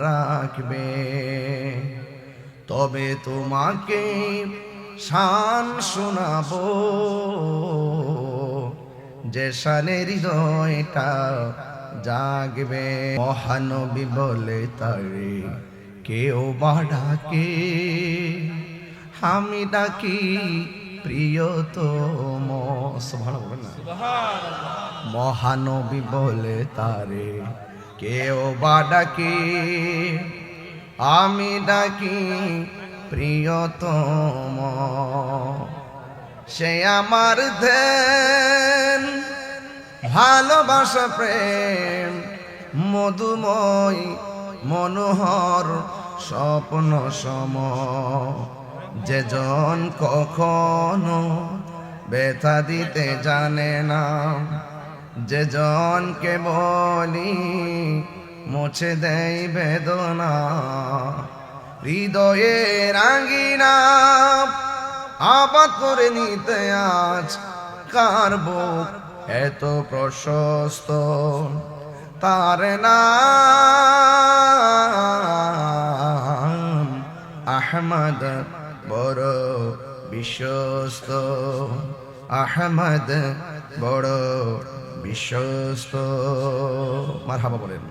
রাখবে। তবে তোমাকে শান শোনাবো। যে শানে হৃদয়টা জাগবে। মহানবী বলে তারে কেউ বা ডাকে? আমি ডাকি প্রিয়তম। মহানবী বলে তারে কেউ বা ডাকে, আমি ডাকি প্রিয়তম। সে আমার ধ্যান, ভালোবাসা, প্রেম, মধুময়, মনোহর, স্বপ্ন সম। যেজন কখনো ব্যথা দিতে জানে না যে জনকে বলি, মুছে দেয় বেদনা। হৃদয়ে রাঙ্গিনা আবাদ করে নিতে আজ কার বুক? এত প্রশস্ত, তার নাম আহমদ বড় বিশ্বস্ত। আহমদ বড় বিশ্বস্ত। মারহাবা বলেন।